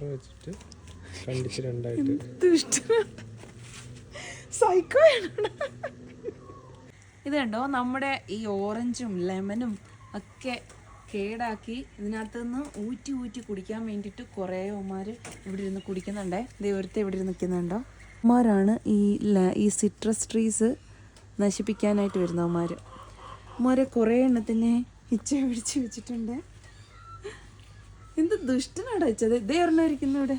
വെച്ചിട്ട് കണ്ടിച്ച് സൈക്കോ ഇത് കണ്ടോ? നമ്മുടെ ഈ ഓറഞ്ചും ലെമനും ഒക്കെ കേടാക്കി ഇതിനകത്ത് നിന്ന് ഊറ്റി ഊറ്റി കുടിക്കാൻ വേണ്ടിയിട്ട് കുറേ ഉമാർ ഇവിടെ ഇരുന്ന് കുടിക്കുന്നുണ്ടേ. ദൈവത്തെ ഇവിടെ ഇരുന്ന് നിൽക്കുന്നുണ്ടോ? ഉമാരാണ് ഈ ഈ സിട്രസ് ട്രീസ് നശിപ്പിക്കാനായിട്ട് വരുന്ന ഉമാർ ഉമാരെ കുറേ എണ്ണത്തിനെ ഇച്ച പിടിച്ച് വെച്ചിട്ടുണ്ട്. എന്ത് ദുഷ്ടനാടാ വെച്ചത് ഇതേ ഒരെണ്ണം ഇവിടെ.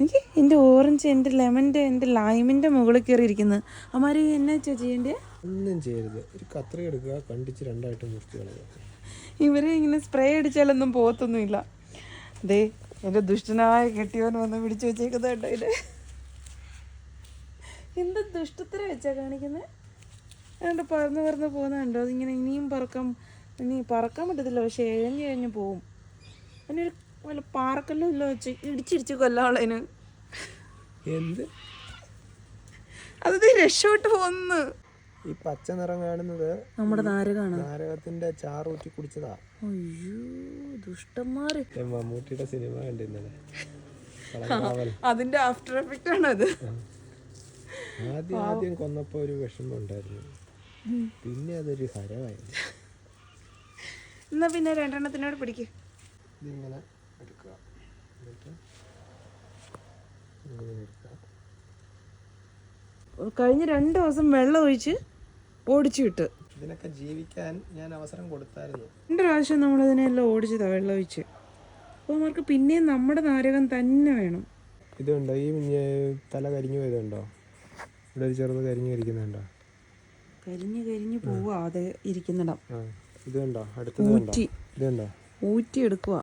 എനിക്ക് എന്റെ ഓറഞ്ച് എന്റെ ലെമന്റെ എന്റെ ലൈമിന്റെ മുകളിൽ കയറി ഇരിക്കുന്നത് അമ്മാര് എന്നാ വെച്ചാ ചെയ്യണ്ടേ? ഒന്നും ചെയ്യരുത്. ഒരു കത്ര എടുക്കുക കണ്ടിച്ച് രണ്ടായിട്ട് മുറിച്ച് കളയുക. ഇവരെ ഇങ്ങനെ സ്പ്രേ അടിച്ചാലൊന്നും പോകത്തൊന്നുമില്ല. ദേ എന്റെ ദുഷ്ടനായ കെട്ടിയവൻ വന്ന് പിടിച്ചു വെച്ചേക്കുന്നത് കേട്ടോ ഇത്? എന്ത് ദുഷ്ടത്തിന് വെച്ചാ കാണിക്കുന്നത് അതുകൊണ്ട് പറന്ന് പറന്ന് പോകുന്നുണ്ടോ അതിങ്ങനെ ഇനിയും പറക്കാൻ ഇനി പറക്കാൻ പറ്റത്തില്ല. പക്ഷേ എഴഞ്ഞ് കഴിഞ്ഞ് പോവും. അതിനൊരു വല്ല പാറക്കല്ലോ ഇല്ല വെച്ച് ഇടിച്ചിരിച്ച് കൊല്ലാളതിന് എന്ത്? അത് രക്ഷപ്പെട്ട് പോന്ന്. ഈ പച്ച നിറം കാണുന്നത് നമ്മുടെ നാരകാണ്. നാരകത്തിന്റെ ചാറൂറ്റി കുടിച്ചതാ. അയ്യോ ദുഷ്ടന്മാര്. മമ്മൂട്ടിയുടെ സിനിമ കണ്ടിരുന്നല്ലേ കളകാവൽ അതിന്റെ ആഫ്റ്റർ എഫക്റ്റ് ആണ് അത് ആദ്യം ആദ്യം കൊന്നപ്പോ ഒരു വിഷമം ഉണ്ടായിരുന്നു. പിന്നെ അതൊരു ഹരമായി എന്നാ പിന്നെ രണ്ടെണ്ണത്തിനോട് പിടിക്ക്. ഇതിങ്ങനെ എടുക്കുക. എന്നിട്ട് ഇങ്ങനെ എടുക്കുക. കഴിഞ്ഞ രണ്ട് ദിവസം വെള്ളം ഒഴിച്ച് ഓടിച്ചു വിട്ട്. ഇതിനൊക്കെ ജീവിക്കാൻ ഞാൻ അവസരം കൊടുത്തായിരുന്നു. രണ്ട് പ്രാവശ്യം നമ്മളിതിനെല്ലാം ഓടിച്ചതാ വെള്ളം ഒഴിച്ച്. അപ്പോൾ അവർക്ക് പിന്നെയും നമ്മുടെ നാരകം തന്നെ വേണം. ഇതുണ്ടോ ഈ തല കരിഞ്ഞു പോയതുണ്ടോ? ഇവിടെ ഒരു ചെറുത് കരിഞ്ഞു കരിക്കുന്നുണ്ടോ കരിഞ്ഞു കരിഞ്ഞു പോവാ അത് ഇരിക്കുന്നിടം. ഇതുണ്ടോ ഇത് കണ്ടോ? അടുത്തത് കണ്ടോ? ഊറ്റി. ഇതുണ്ടോ കണ്ടോ? ഊറ്റി എടുക്കുക